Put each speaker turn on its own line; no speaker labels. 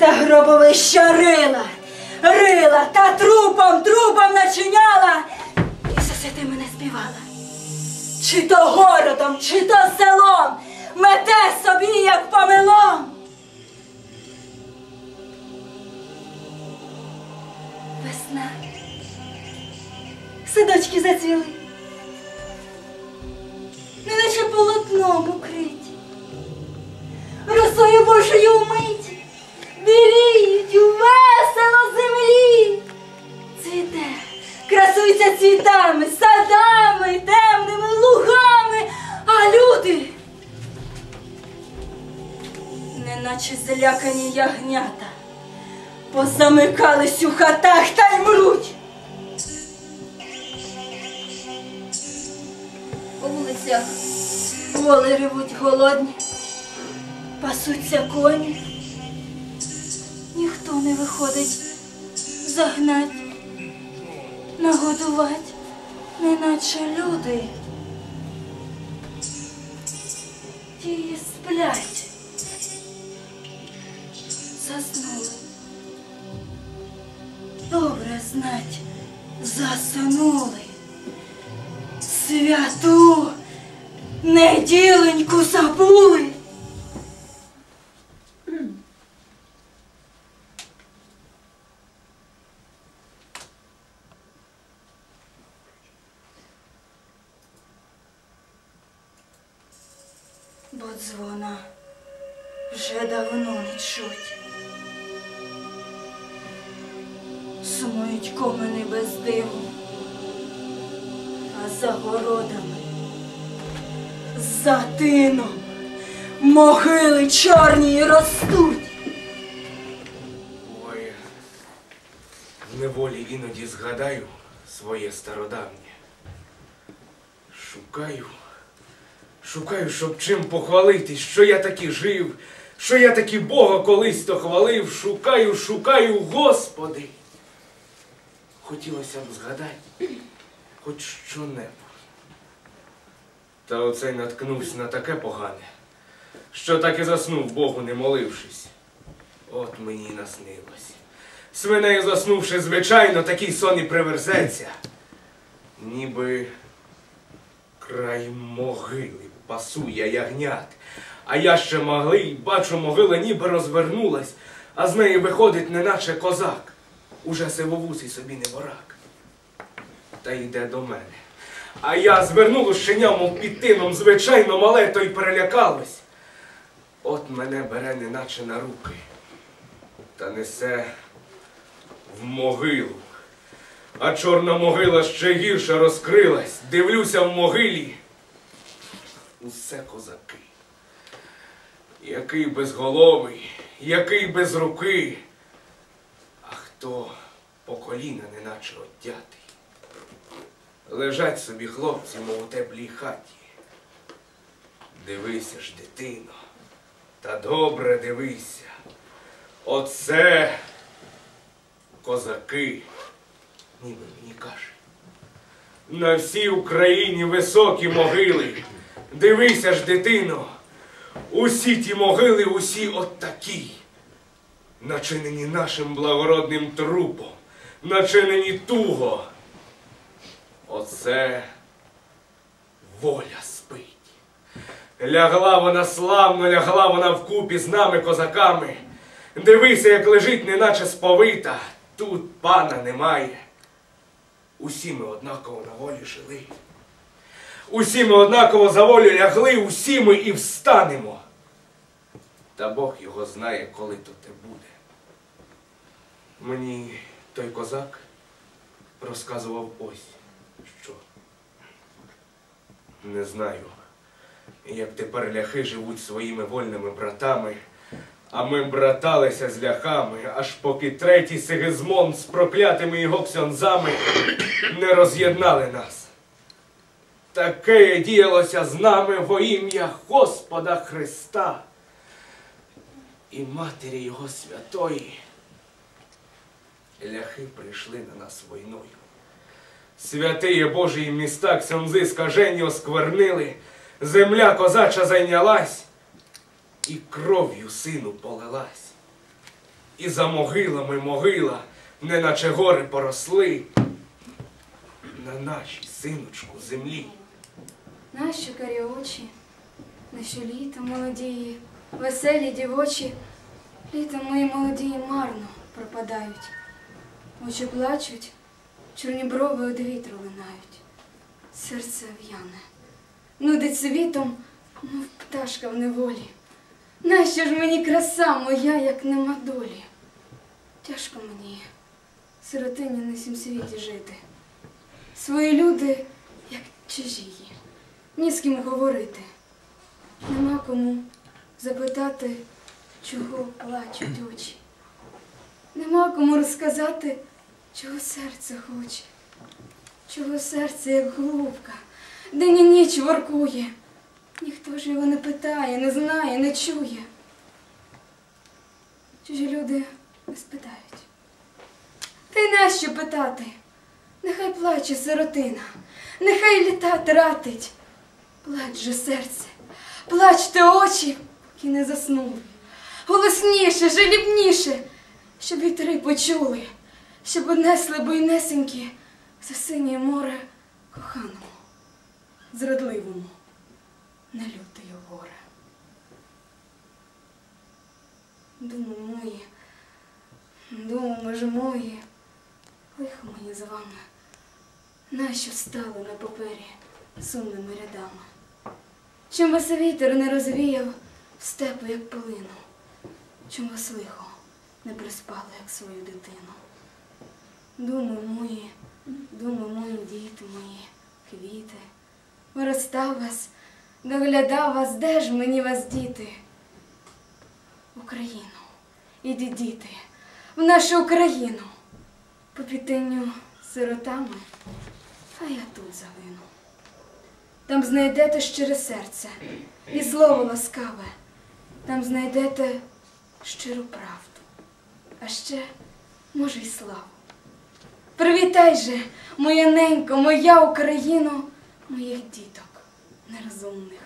та гробовища рила, рила та трупом, трупом начиняла. І все ти мене співала. Чи то городом, чи то люди, неначе злякані ягнята, позамикались у хатах та й мруть. По вулицях воли ревуть голодні, пасуться коні. Ніхто не виходить загнать, нагодувати, неначе люди. Ті сплять, заснули. Добре знать, заснули. Святу неділеньку забули. Бо дзвона вже давно не чуть. Сумують комини без диму, а за городами, за тином могили чорні ростуть.
Ой, в неволі іноді згадаю своє стародавнє. Шукаю, шукаю, щоб чим похвалитись, що я таки жив, що я таки Бога колись то хвалив. Шукаю, шукаю, Господи. Хотілося б згадати хоч що-небудь. Та оцей наткнувся на таке погане, що так і заснув Богу, не молившись. От мені наснилось. Свинею заснувши, звичайно, такий сон і приверзеться. Ніби край могили пасує ягнят. А я ще могли, бачу, могила ніби розвернулась, а з неї виходить, неначе козак. Уже сивовусий собі не ворак. Та йде до мене. А я звернула щеня, мов під тином, звичайно, мале, то й перелякалось. От мене бере неначе на руки та несе в могилу. А чорна могила ще гірше розкрилась. Дивлюся в могилі. Усе козаки. Який безголовий, який без руки, а хто по коліна неначе одтятий. Лежать собі хлопці, мов у теплій хаті. Дивися ж, дитино, та добре дивися. Оце козаки, ніби мені каже. На всій Україні високі могили. Дивися ж, дитино, усі ті могили, усі от такі, начинені нашим благородним трупом, начинені туго. Оце воля спить. Лягла вона славно, лягла вона вкупі з нами, козаками. Дивися, як лежить, неначе сповита. Тут пана немає. Усі ми однаково на волі жили. Усі ми однаково за волю лягли, усі ми і встанемо. Та Бог його знає, коли то те буде. Мені той козак розказував ось що. Не знаю, як тепер ляхи живуть своїми вольними братами, а ми браталися з ляхами, аж поки третій Сигизмонд з проклятими його ксьонзами не роз'єднали нас. Таке діялося з нами во ім'я Господа Христа і Матері Його Святої. Ляхи прийшли на нас війною. Святиє Божії міста ксьонзи скажені осквернили, земля козача зайнялась і кров'ю сину полилась. І за могилами могила, неначе гори поросли. На нашій синочку землі.
Нащо карі очі, нащо літо молодії, веселі дівочі, літо мої молодії марно пропадають. Очі плачуть, чорні брови од вітру линають, серце в'яне, нудить світом, мов пташка в неволі. Нащо ж мені краса моя, як нема долі? Тяжко мені, сиротині на сім світі жити. Свої люди, як чужії, ні з ким говорити. Нема кому запитати, чого плачуть очі. Нема кому розказати, чого серце хоче, чого серце, як голубка, день і ніч воркує. Ніхто ж його не питає, не знає, не чує. Чужі люди не спитають. Та й нащо питати? Нехай плаче сиротина, нехай літа тратить. Плач же серце, плачте очі, поки не заснули. Голосніше, жалібніше, щоб вітри почули, щоб однесли буйнесенькі за синє море коханому, зрадливому, на лютої горе. Думи мої, думи ж мої, лихо мені з вами, нащо стали на папері сумними рядами? Чим вас вітер не розвіяв в степу, як полину, чим вас лихо не приспало, як свою дитину? Думи мої, думи мої, діти мої, квіти, виростав вас, доглядав вас, де ж мені вас діти? Україну, ідіть, діти, в нашу Україну, по пітинню сиротами, а я тут загину. Там знайдете щире серце і слово ласкаве, там знайдете щиру правду, а ще, може, й славу. Привітай же, моя ненько, моя Україно, моїх діток нерозумних.